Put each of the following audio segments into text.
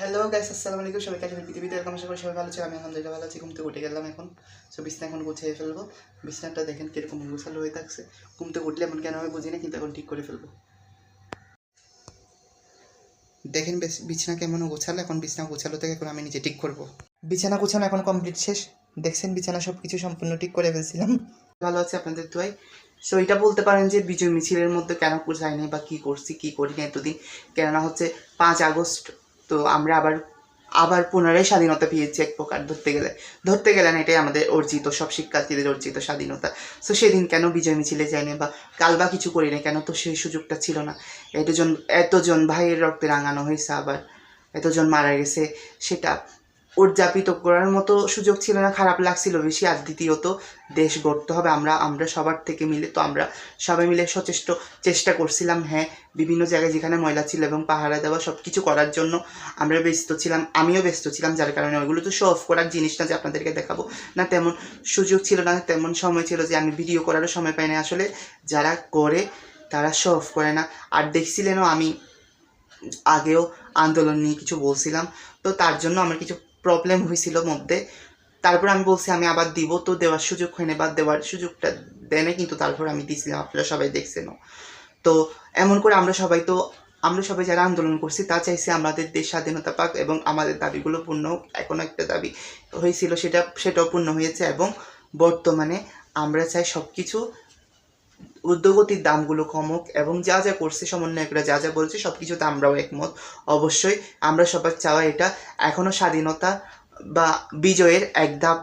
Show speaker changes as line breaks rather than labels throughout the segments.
Hello guys আসসালামু আলাইকুম। সবাই কাছে পৃথিবীতে এরকম আশা করি সবাই ভালো আছে আমি আলহামদুলিল্লাহ ভালো আছি। ঘুম থেকে উঠে গেলাম এখন। সো বিছনা এখন গুছিয়ে ফেলব। বিছনাটা দেখেন কীরকম গোছালো হয়ে থাকছে। ঘুম থেকে উঠলে এমন কেন হয় বুঝি না কিন্তু এখন ঠিক করে ফেলব। দেখেন বিছানা কেমন গোছালো। এখন বিছানা গোছালো থেকে এখন আমি নিজে ঠিক করব। বিছানা গোছানো এখন কমপ্লিট শেষ। দেখছেন বিছানা সব কিছু সম্পূর্ণ ঠিক করে ফেলছিলাম। ভালো আছে আপনাদের দোয়াই। সো এটা বলতে পারেন যে বিজয় মিছিলের মধ্যে কেন যায়নি বা কি করছি, কি করি না এতদিন। কেননা হচ্ছে পাঁচ আগস্ট তো আমরা আবার আবার পুনরায় স্বাধীনতা পেয়েছি এক প্রকার ধরতে গেলে। ধরতে গেলেন এটাই আমাদের অর্জিত, সব শিক্ষার্থীদের অর্জিত স্বাধীনতা। সো সেদিন কেন বিজয় মিছিলে যায়নি বা কাল বা কিছু করি না কেন? তো সেই সুযোগটা ছিল না। এতজন এতজন ভাইয়ের রক্তে রাঙানো হয়েছে আবার। এতজন মারা গেছে, সেটা উদযাপিত করার মতো সুযোগ ছিল না, খারাপ লাগছিল বেশি। আর দ্বিতীয়ত, দেশ গড়তে হবে। আমরা আমরা সবার থেকে মিলে, তো আমরা সবাই মিলে সচেষ্ট চেষ্টা করছিলাম। হ্যাঁ বিভিন্ন জায়গায় যেখানে ময়লা ছিল এবং পাহারা দেওয়া সব কিছু করার জন্য আমরা ব্যস্ত ছিলাম। আমিও ব্যস্ত ছিলাম, যার কারণে ওইগুলো তো শো অফ করার জিনিস না যে আপনাদেরকে দেখাবো। না, তেমন সুযোগ ছিল না, তেমন সময় ছিল যে আমি ভিডিও করারও সময় পাই না আসলে যারা করে, তারা শো অফ করে না। আর দেখছিলেনও আমি, আগেও আন্দোলন নিয়ে কিছু বলছিলাম। তো তার জন্য আমার কিছু প্রবলেম হয়েছিল মধ্যে। তারপর আমি বলছি, আমি আবার দিব, তো দেওয়ার সুযোগ হয়নি বা দেওয়ার সুযোগটা দেনে কিন্তু তারপর আমি দিয়েছিলাম আপনারা সবাই দেখছেনও তো এমন করে আমরা সবাই তো, আমরা সবাই যারা আন্দোলন করছি, তা চাইছি আমাদের দেশ স্বাধীনতা পাক এবং আমাদের দাবিগুলো পূর্ণ এখনও একটা দাবি হয়েছিল, সেটা, সেটাও পূর্ণ হয়েছে এবং বর্তমানে আমরা চাই সব কিছু উদ্যোগতির দামগুলো কমক এবং যা যা করছে সমন্বয়করা, যা যা বলছে সব কিছুতে আমরাও একমত। অবশ্যই আমরা সবার চাওয়া এটা। এখনও স্বাধীনতা বা বিজয়ের এক ধাপ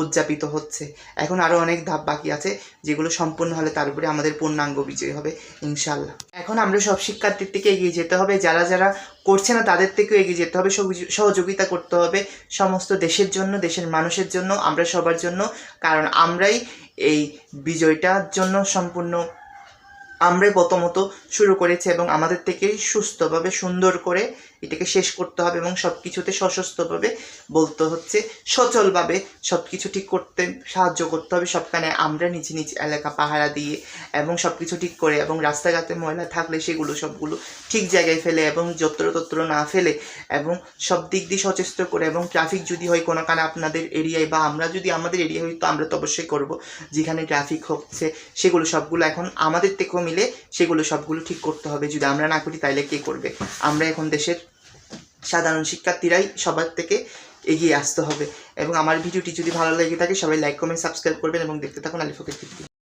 উদযাপিত হচ্ছে। এখন আরও অনেক ধাপ বাকি আছে, যেগুলো সম্পূর্ণ হলে তার উপরে আমাদের পূর্ণাঙ্গ বিজয় হবে ইনশাল্লাহ এখন আমরা সব শিক্ষার্থীর থেকে এগিয়ে যেতে হবে, যারা যারা করছে না তাদের থেকেও এগিয়ে যেতে হবে সহযোগিতা করতে হবে সমস্ত দেশের জন্য, দেশের মানুষের জন্য, আমরা সবার জন্য, কারণ আমরাই এই বিজয়টার জন্য সম্পূর্ণ আমরাই প্রথমত শুরু করেছি এবং আমাদের থেকেই সুস্থভাবে সুন্দর করে এটাকে শেষ করতে হবে এবং সব কিছুতে সশস্ত্রভাবে বলতে হচ্ছে সচলভাবে সব কিছু ঠিক করতে, সাহায্য করতে হবে। সবখানে আমরা নিজ নিজ এলাকা পাহারা দিয়ে এবং সব কিছু ঠিক করে এবং রাস্তাঘাটে ময়লা থাকলে সেগুলো সবগুলো ঠিক জায়গায় ফেলে এবং যত্র তত্র না ফেলে এবং সব দিক দিয়ে সচেষ্ট করে এবং ট্রাফিক যদি হয় কোনো কারণে আপনাদের এরিয়ায় বা আমরা যদি আমাদের এরিয়া হই তো আমরা তো অবশ্যই করব। যেখানে ট্রাফিক হচ্ছে সেগুলো সবগুলো এখন আমাদের থেকেও মিলে সেগুলো সবগুলো ঠিক করতে হবে। যদি আমরা না করি তাইলে কে করবে? আমরা এখন দেশের সাধারণ শিক্ষার্থীরাই সবার থেকে এগিয়ে আসতে হবে। এবং আমার ভিডিওটি যদি ভালো লেগে থাকে, সবাই লাইক কমেন্ট সাবস্ক্রাইব করবেন এবং দেখতে থাকুন আলিফকের ভিডিও